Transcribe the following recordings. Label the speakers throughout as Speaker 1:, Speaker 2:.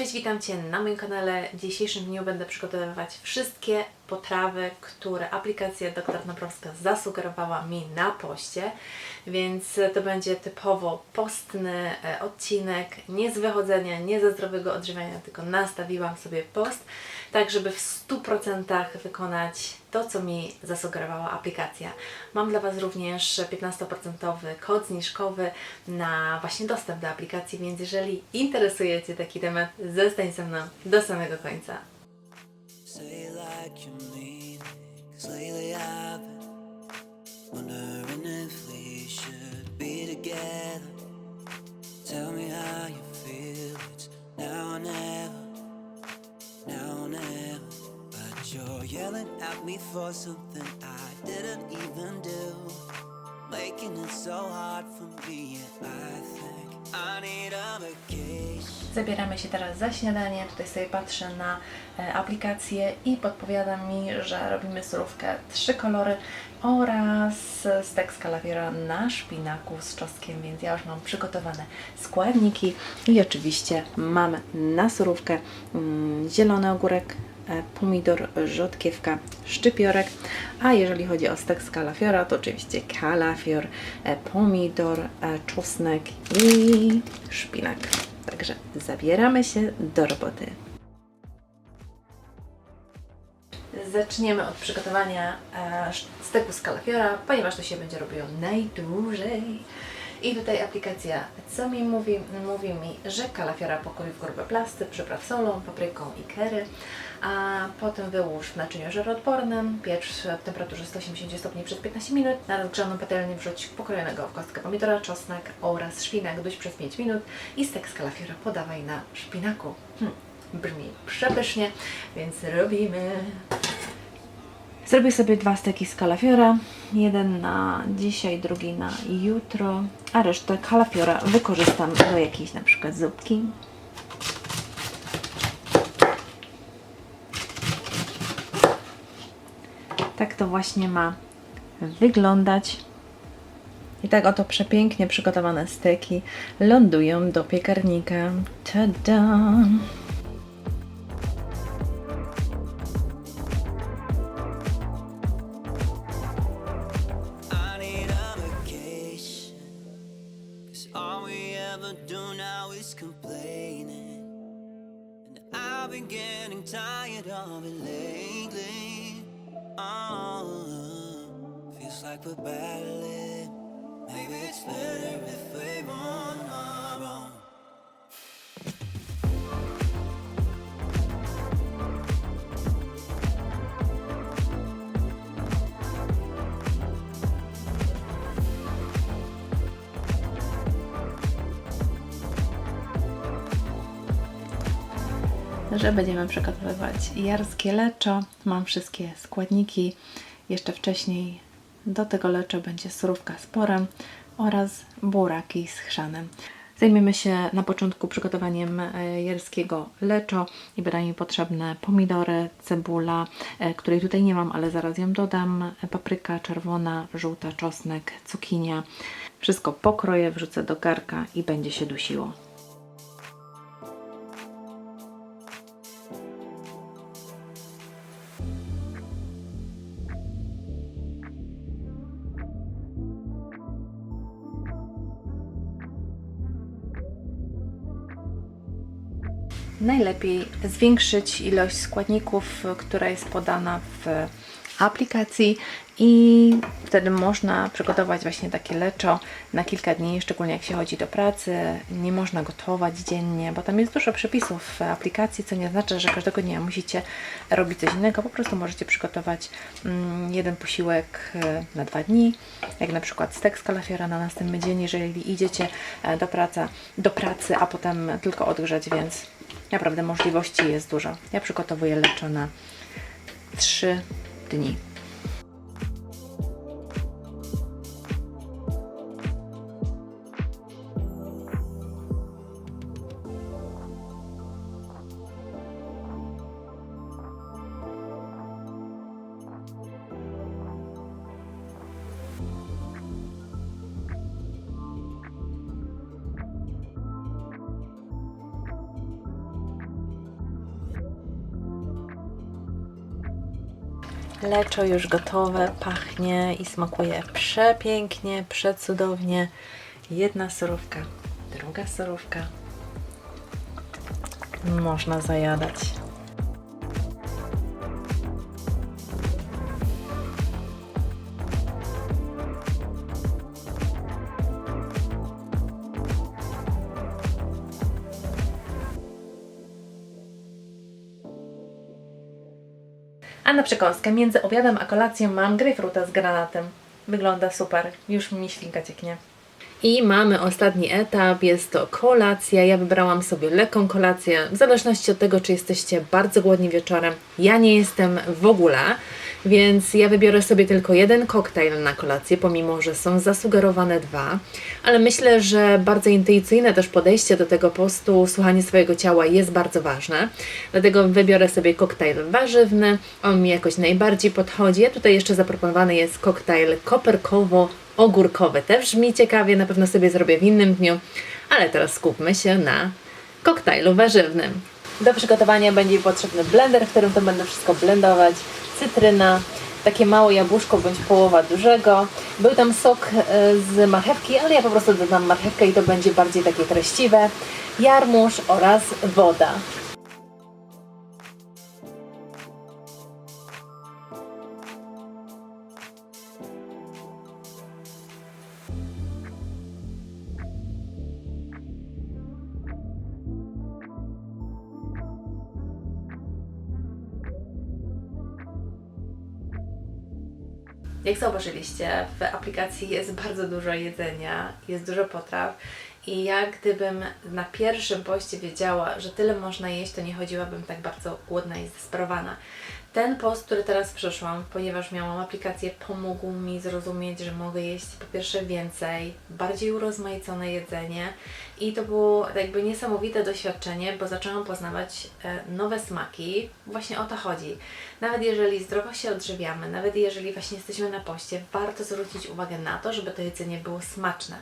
Speaker 1: Cześć, witam Cię na moim kanale. W dzisiejszym dniu będę przygotowywać wszystkie potrawy, które aplikacja Dr. Naprowska zasugerowała mi na poście, więc to będzie typowo postny e, odcinek, nie z wychodzenia, nie ze zdrowego odżywiania, tylko nastawiłam sobie post, tak żeby w 100% wykonać to, co mi zasugerowała aplikacja. Mam dla Was również 15% kod zniżkowy na właśnie dostęp do aplikacji, więc jeżeli interesuje Cię taki temat, zostań ze mną do samego końca.
Speaker 2: Like you mean 'cause lately I've been wondering if we should be together. Tell me how you feel, it's now or never, now or never. But you're yelling at me for something I didn't even do, making it so hard for me. And I think
Speaker 1: Zabieramy się teraz za śniadanie. Tutaj sobie patrzę na e, aplikację i podpowiada mi, że robimy surówkę trzy kolory oraz stek z kalafiora na szpinaku z czosnkiem, więc ja już mam przygotowane składniki i oczywiście mam na surówkę mm, zielony ogórek, pomidor, rzodkiewka, szczypiorek, a jeżeli chodzi o stek z kalafiora, to oczywiście kalafior, e, pomidor, e, czosnek i szpinak. Także zabieramy się do roboty. Zaczniemy od przygotowania e, steku z kalafiora, ponieważ to się będzie robiło najdłużej. I tutaj aplikacja co mi mówi? Mówi mi, że kalafiora pokrój w grube plasty, przypraw solą, papryką i curry, a potem wyłóż w naczyniu żaroodpornym, piecz w temperaturze 180 stopni przez 15 minut, na rozgrzaną patelnię wrzuć pokrojonego w kostkę pomidora, czosnek oraz szpinak duś przez 5 minut i stek z kalafiora podawaj na szpinaku. Hm, brzmi przepysznie, więc robimy. Zrobię sobie dwa steki z kalafiora. Jeden na dzisiaj, drugi na jutro, a resztę kalafiora wykorzystam do jakiejś na przykład zupki. Tak to właśnie ma wyglądać. I tak oto przepięknie przygotowane steki lądują do piekarnika. Tada!
Speaker 2: I've been getting tired of it lately. Oh, feels like we're battling.
Speaker 1: Że będziemy przygotowywać jarskie leczo. Mam wszystkie składniki. Jeszcze wcześniej do tego leczo będzie surówka z porem oraz buraki z chrzanem. Zajmiemy się na początku przygotowaniem e, jarskiego leczo i będą mi potrzebne pomidory, cebula, e, której tutaj nie mam, ale zaraz ją dodam, papryka czerwona, żółta, czosnek, cukinia. Wszystko pokroję, wrzucę do garka i będzie się dusiło. Najlepiej zwiększyć ilość składników, która jest podana w aplikacji i wtedy można przygotować właśnie takie leczo na kilka dni, szczególnie jak się chodzi do pracy. Nie można gotować dziennie, bo tam jest dużo przepisów w aplikacji, co nie znaczy, że każdego dnia musicie robić coś innego. Po prostu możecie przygotować mm, jeden posiłek e, na dwa dni, jak na przykład stek z kalafiora na następny dzień, jeżeli idziecie e, do, praca, do pracy, a potem tylko odgrzać, więc naprawdę możliwości jest dużo. Ja przygotowuję leczo na 3 dni. Leczo już gotowe, pachnie i smakuje przepięknie, przecudownie. Jedna surówka, druga surówka. Można zajadać. A na przekąskę między obiadem a kolacją mam grejpfruta z granatem. Wygląda super, już mi ślinka cieknie. I mamy ostatni etap, jest to kolacja. Ja wybrałam sobie lekką kolację, w zależności od tego, czy jesteście bardzo głodni wieczorem. Ja nie jestem w ogóle, więc ja wybiorę sobie tylko jeden koktajl na kolację, pomimo że są zasugerowane dwa. Ale myślę, że bardzo intuicyjne też podejście do tego postu, słuchanie swojego ciała jest bardzo ważne. Dlatego wybiorę sobie koktajl warzywny. On mi jakoś najbardziej podchodzi. A tutaj jeszcze zaproponowany jest koktajl koperkowo ogórkowy. Też brzmi ciekawie, na pewno sobie zrobię w innym dniu, ale teraz skupmy się na koktajlu warzywnym. Do przygotowania będzie potrzebny blender, w którym to będę wszystko blendować, cytryna, takie małe jabłuszko bądź połowa dużego. Był tam sok e, z marchewki, ale ja po prostu dodam marchewkę i to będzie bardziej takie treściwe. Jarmuż oraz woda. Jak zauważyliście, w aplikacji jest bardzo dużo jedzenia, jest dużo potraw i ja gdybym na pierwszym poście wiedziała, że tyle można jeść, to nie chodziłabym tak bardzo głodna i zdesperowana. Ten post, który teraz przyszłam, ponieważ miałam aplikację, pomógł mi zrozumieć, że mogę jeść po pierwsze więcej, bardziej urozmaicone jedzenie i to było jakby niesamowite doświadczenie, bo zaczęłam poznawać e, nowe smaki. Właśnie o to chodzi. Nawet jeżeli zdrowo się odżywiamy, nawet jeżeli właśnie jesteśmy na poście, warto zwrócić uwagę na to, żeby to jedzenie było smaczne.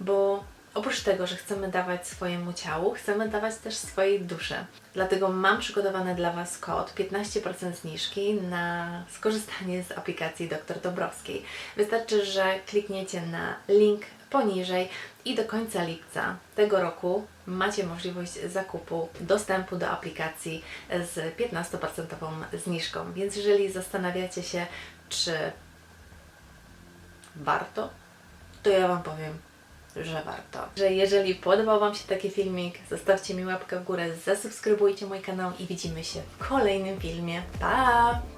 Speaker 1: Bo oprócz tego, że chcemy dawać swojemu ciału, chcemy dawać też swojej duszy. Dlatego mam przygotowany dla Was kod 15% zniżki na skorzystanie z aplikacji Dr. Dobrowskiej. Wystarczy, że klikniecie na link poniżej i do końca lipca tego roku macie możliwość zakupu dostępu do aplikacji z 15% zniżką. Więc jeżeli zastanawiacie się, czy warto, to ja Wam powiem, że warto. Że jeżeli podobał Wam się taki filmik, zostawcie mi łapkę w górę, zasubskrybujcie mój kanał i widzimy się w kolejnym filmie. Pa!